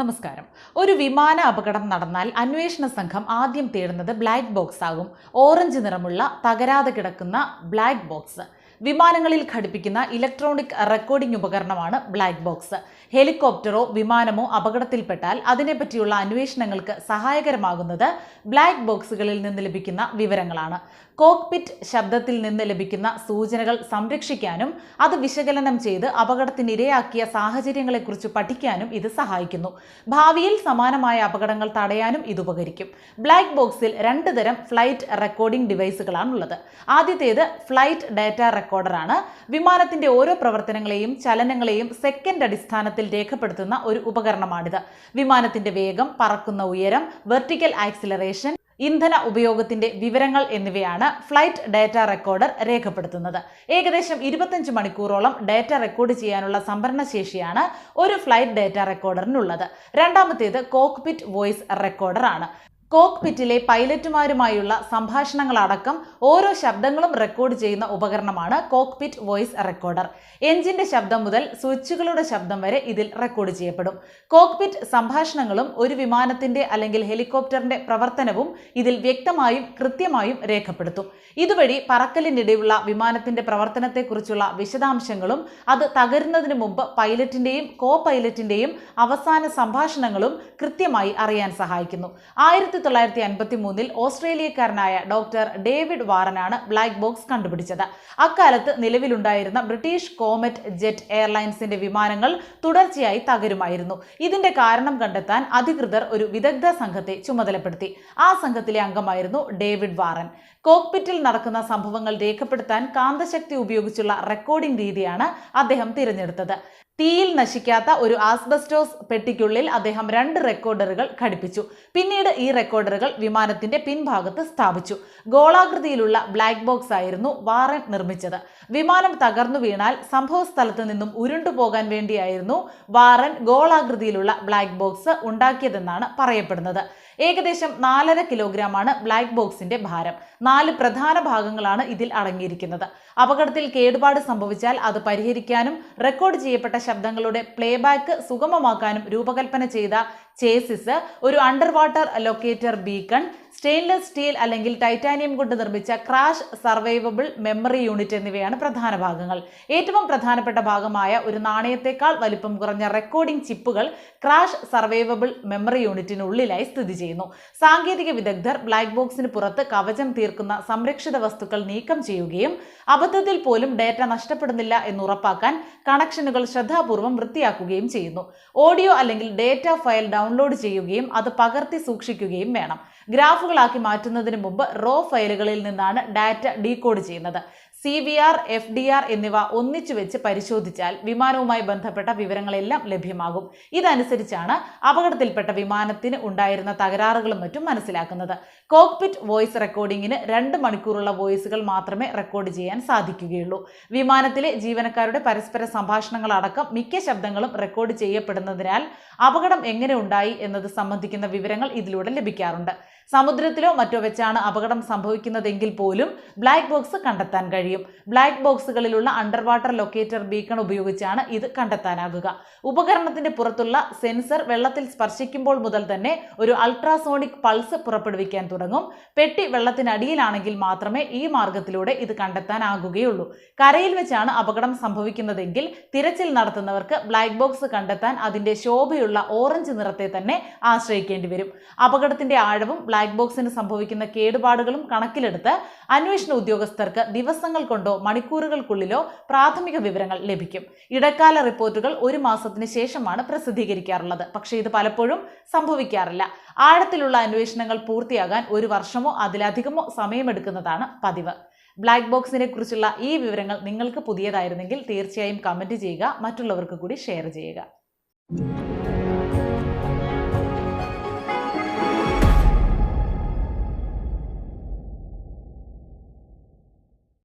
നമസ്കാരം. ഒരു വിമാന അപകടം നടന്നാൽ അന്വേഷണ സംഘം ആദ്യം തേടുന്നത് ബ്ലാക്ക് ബോക്സ് ആകും ഓറഞ്ച് നിറമുള്ള തകരാതെ കിടക്കുന്ന ബ്ലാക്ക് ബോക്സ്. വിമാനങ്ങളിൽ ഘടിപ്പിക്കുന്ന ഇലക്ട്രോണിക് റെക്കോർഡിംഗ് ഉപകരണമാണ് ബ്ലാക്ക് ബോക്സ് ഹെലികോപ്റ്ററോ വിമാനമോ അപകടത്തിൽപ്പെട്ടാൽ അതിനെപ്പറ്റിയുള്ള അന്വേഷണങ്ങൾക്ക് സഹായകരമാകുന്നത് ബ്ലാക്ക് ബോക്സുകളിൽ നിന്ന് ലഭിക്കുന്ന വിവരങ്ങളാണ്. കോക്പിറ്റ് ശബ്ദത്തിൽ നിന്ന് ലഭിക്കുന്ന സൂചനകൾ സംരക്ഷിക്കാനും അത് വിശകലനം ചെയ്ത് അപകടത്തിനിരയാക്കിയ സാഹചര്യങ്ങളെക്കുറിച്ച് പഠിക്കാനും ഇത് സഹായിക്കുന്നു. ഭാവിയിൽ സമാനമായ അപകടങ്ങൾ തടയാനും ഇത് ഉപകരിക്കും. ബ്ലാക്ക് ബോക്സിൽ രണ്ട് തരം ഫ്ലൈറ്റ് റെക്കോർഡിംഗ് ഡിവൈസുകളാണുള്ളത് ആദ്യത്തേത് ഫ്ലൈറ്റ് ഡാറ്റ റെക്കോർഡറാണ് വിമാനത്തിന്റെ ഓരോ പ്രവർത്തനങ്ങളെയും ചലനങ്ങളെയും സെക്കൻഡ് അടിസ്ഥാനത്തിൽ രേഖപ്പെടുത്തുന്ന ഒരു ഉപകരണമാണിത്. വിമാനത്തിന്റെ വേഗം പറക്കുന്ന ഉയരം വെർട്ടിക്കൽ ആക്സിലറേഷൻ ഇന്ധന ഉപയോഗത്തിന്റെ വിവരങ്ങൾ എന്നിവയാണ് ഫ്ലൈറ്റ് ഡാറ്റ റെക്കോർഡർ രേഖപ്പെടുത്തുന്നത്. ഏകദേശം ഇരുപത്തഞ്ച് മണിക്കൂറോളം ഡാറ്റ റെക്കോർഡ് ചെയ്യാനുള്ള സംഭരണ ശേഷിയാണ് ഒരു ഫ്ലൈറ്റ് ഡാറ്റ റെക്കോർഡറിനുള്ളത് രണ്ടാമത്തേത് കോക്പിറ്റ് വോയിസ് റെക്കോർഡർ ആണ്. കോക്പിറ്റിലെ പൈലറ്റുമാരുമായുള്ള സംഭാഷണങ്ങളടക്കം ഓരോ ശബ്ദങ്ങളും റെക്കോർഡ് ചെയ്യുന്ന ഉപകരണമാണ് കോക്ക്പിറ്റ് വോയിസ് റെക്കോർഡർ. എഞ്ചിന്റെ ശബ്ദം മുതൽ സ്വിച്ചുകളുടെ ശബ്ദം വരെ ഇതിൽ റെക്കോർഡ് ചെയ്യപ്പെടും. കോക്ക്പിറ്റ് സംഭാഷണങ്ങളും ഒരു വിമാനത്തിന്റെ അല്ലെങ്കിൽ ഹെലികോപ്റ്ററിന്റെ പ്രവർത്തനവും ഇതിൽ വ്യക്തമായും കൃത്യമായും രേഖപ്പെടുത്തും. ഇതുവഴി പറക്കലിനിടെയുള്ള വിമാനത്തിന്റെ പ്രവർത്തനത്തെക്കുറിച്ചുള്ള വിശദാംശങ്ങളും അത് തകരുന്നതിന് മുമ്പ് പൈലറ്റിന്റെയും കോ പൈലറ്റിന്റെയും അവസാന സംഭാഷണങ്ങളും കൃത്യമായി അറിയാൻ സഹായിക്കുന്നു. ആയിരത്തി തൊള്ളായിരത്തി അൻപത്തി മൂന്നിൽ ഓസ്ട്രേലിയക്കാരനായ ഡോക്ടർ ഡേവിഡ് വാറനാണ് ബ്ലാക്ക് ബോക്സ് കണ്ടുപിടിച്ചത്. അക്കാലത്ത് നിലവിലുണ്ടായിരുന്ന ബ്രിട്ടീഷ് കോമറ്റ് ജെറ്റ് എയർലൈൻസിന്റെ വിമാനങ്ങൾ തുടർച്ചയായി തകരുമായിരുന്നു. ഇതിന്റെ കാരണം കണ്ടെത്താൻ അധികൃതർ ഒരു വിദഗ്ധ സംഘത്തെ ചുമതലപ്പെടുത്തി. ആ സംഘത്തിലെ അംഗമായിരുന്നു ഡേവിഡ് വാറൻ. കോക്പിറ്റിൽ നടക്കുന്ന സംഭവങ്ങൾ രേഖപ്പെടുത്താൻ കാന്തശക്തി ഉപയോഗിച്ചുള്ള റെക്കോർഡിംഗ് രീതിയാണ് അദ്ദേഹം തിരഞ്ഞെടുത്തത്. തീയിൽ നശിക്കാത്ത ഒരു ആസ്ബസ്റ്റോസ് പെട്ടിക്കുള്ളിൽ അദ്ദേഹം രണ്ട് റെക്കോർഡറുകൾ ഘടിപ്പിച്ചു. പിന്നീട് ഈ റെക്കോർഡറുകൾ വിമാനത്തിന്റെ പിൻഭാഗത്ത് സ്ഥാപിച്ചു. ഗോളാകൃതിയിലുള്ള ബ്ലാക്ക് ബോക്സ് ആയിരുന്നു വാറൻ നിർമ്മിച്ചത്. വിമാനം തകർന്നു വീണാൽ സംഭവ സ്ഥലത്ത് നിന്നും ഉരുണ്ടുപോകാൻ വേണ്ടിയായിരുന്നു വാറൻ ഗോളാകൃതിയിലുള്ള ബ്ലാക്ക് ബോക്സ് ഉണ്ടാക്കിയതെന്നാണ് പറയപ്പെടുന്നത്. ഏകദേശം നാലര കിലോഗ്രാമാണ് ബ്ലാക്ക് ബോക്സിന്റെ ഭാരം. നാല് പ്രധാന ഭാഗങ്ങളാണ് ഇതിൽ അടങ്ങിയിരിക്കുന്നത്. അപകടത്തിൽ കേടുപാട് സംഭവിച്ചാൽ അത് പരിഹരിക്കാനും റെക്കോർഡ് ചെയ്യപ്പെട്ട ശബ്ദങ്ങളുടെ പ്ലേബാക്ക് സുഗമമാക്കാനും രൂപകൽപ്പന ചെയ്ത ചേസിസ് ഒരു under water locator beacon stainless steel അല്ലെങ്കിൽ ടൈറ്റാനിയം കൊണ്ട് നിർമ്മിച്ച ക്രാഷ് സർവൈവബിൾ മെമ്മറി യൂണിറ്റ് എന്നിവയാണ് പ്രധാന ഭാഗങ്ങൾ. ഏറ്റവും പ്രധാനപ്പെട്ട ഭാഗമായ ഒരു നാണയത്തെക്കാൾ വലിപ്പം കുറഞ്ഞ റെക്കോർഡിംഗ് ചിപ്പുകൾ ക്രാഷ് സർവൈവബിൾ മെമ്മറി യൂണിറ്റിനുള്ളിലായി സ്ഥിതി ചെയ്യുന്നു. സാങ്കേതിക വിദഗ്ധർ ബ്ലാക്ക് ബോക്സിന് പുറത്ത് കവചം തീർക്കുന്ന സംരക്ഷിത വസ്തുക്കൾ നീക്കം ചെയ്യുകയും അബദ്ധത്തിൽ പോലും ഡേറ്റ നഷ്ടപ്പെടുന്നില്ല എന്ന് ഉറപ്പാക്കാൻ കണക്ഷനുകൾ ശ്രദ്ധാപൂർവം വൃത്തിയാക്കുകയും ചെയ്യുന്നു. ഓഡിയോ അല്ലെങ്കിൽ ഡേറ്റ ഫയൽ ഡൗൺലോഡ് ചെയ്യുകയും അത് പകർത്തി സൂക്ഷിക്കുകയും വേണം. ഗ്രാഫുകളാക്കി മാറ്റുന്നതിന് മുമ്പ് റോ ഫയലുകളിൽ നിന്നാണ് ഡാറ്റ ഡീകോഡ് ചെയ്യുന്നത്. C V R F D R എന്നിവ ഒന്നിച്ചു വെച്ച് പരിശോധിച്ചാൽ വിമാനവുമായി ബന്ധപ്പെട്ട വിവരങ്ങളെല്ലാം ലഭ്യമാകും. ഇതനുസരിച്ചാണ് അപകടത്തിൽപ്പെട്ട വിമാനത്തിന് ഉണ്ടായിരുന്ന തകരാറുകളും മറ്റും മനസ്സിലാക്കുന്നത്. കോക്പിറ്റ് വോയിസ് റെക്കോർഡിങ്ങിന് രണ്ട് മണിക്കൂറുള്ള വോയിസുകൾ മാത്രമേ റെക്കോർഡ് ചെയ്യാൻ സാധിക്കുകയുള്ളൂ. വിമാനത്തിലെ ജീവനക്കാരുടെ പരസ്പര സംഭാഷണങ്ങളടക്കം മിക്ക ശബ്ദങ്ങളും റെക്കോർഡ് ചെയ്യപ്പെടുന്നതിനാൽ അപകടം എങ്ങനെ ഉണ്ടായി എന്നത് സംബന്ധിക്കുന്ന വിവരങ്ങൾ ഇതിലൂടെ ലഭിക്കാറുണ്ട്. സമുദ്രത്തിലോ മറ്റോ വെച്ചാണ് അപകടം സംഭവിക്കുന്നതെങ്കിൽ പോലും ബ്ലാക്ക് ബോക്സ് കണ്ടെത്താൻ കഴിയും. ബ്ലാക്ക് ബോക്സുകളിലുള്ള അണ്ടർ വാട്ടർ ലൊക്കേറ്റർ ബീക്കൺ ഉപയോഗിച്ചാണ് ഇത് കണ്ടെത്താനാകുക ഉപകരണത്തിന്റെ പുറത്തുള്ള സെൻസർ വെള്ളത്തിൽ സ്പർശിക്കുമ്പോൾ മുതൽ തന്നെ ഒരു അൾട്രാസോണിക് പൾസ് പുറപ്പെടുവിക്കാൻ തുടങ്ങും. പെട്ടി വെള്ളത്തിനടിയിലാണെങ്കിൽ മാത്രമേ ഈ മാർഗത്തിലൂടെ ഇത് കണ്ടെത്താനാകുകയുള്ളൂ. കരയിൽ വെച്ചാണ് അപകടം സംഭവിക്കുന്നതെങ്കിൽ തിരച്ചിൽ നടത്തുന്നവർക്ക് ബ്ലാക്ക് ബോക്സ് കണ്ടെത്താൻ അതിന്റെ ശോഭയുള്ള ഓറഞ്ച് നിറത്തെ തന്നെ ആശ്രയിക്കേണ്ടി വരും അപകടത്തിന്റെ ആഴവും ബ്ലാക്ക് ബോക്സിന് സംഭവിക്കുന്ന കേടുപാടുകളും കണക്കിലെടുത്ത് അന്വേഷണ ഉദ്യോഗസ്ഥർക്ക് ദിവസങ്ങൾ കൊണ്ടോ മണിക്കൂറുകൾക്കുള്ളിലോ പ്രാഥമിക വിവരങ്ങൾ ലഭിക്കും. ഇടക്കാല റിപ്പോർട്ടുകൾ ഒരു മാസത്തിന് ശേഷമാണ് പ്രസിദ്ധീകരിക്കാറുള്ളത്. പക്ഷേ ഇത് പലപ്പോഴും സംഭവിക്കാറില്ല. ആഴത്തിലുള്ള അന്വേഷണങ്ങൾ പൂർത്തിയാകാൻ ഒരു വർഷമോ അതിലധികമോ സമയമെടുക്കുന്നതാണ് പതിവ്. ബ്ലാക്ക് ബോക്സിനെ കുറിച്ചുള്ള ഈ വിവരങ്ങൾ നിങ്ങൾക്ക് പുതിയതായിരുന്നെങ്കിൽ തീർച്ചയായും കമന്റ് ചെയ്യുക. മറ്റുള്ളവർക്ക് കൂടി ഷെയർ ചെയ്യുക.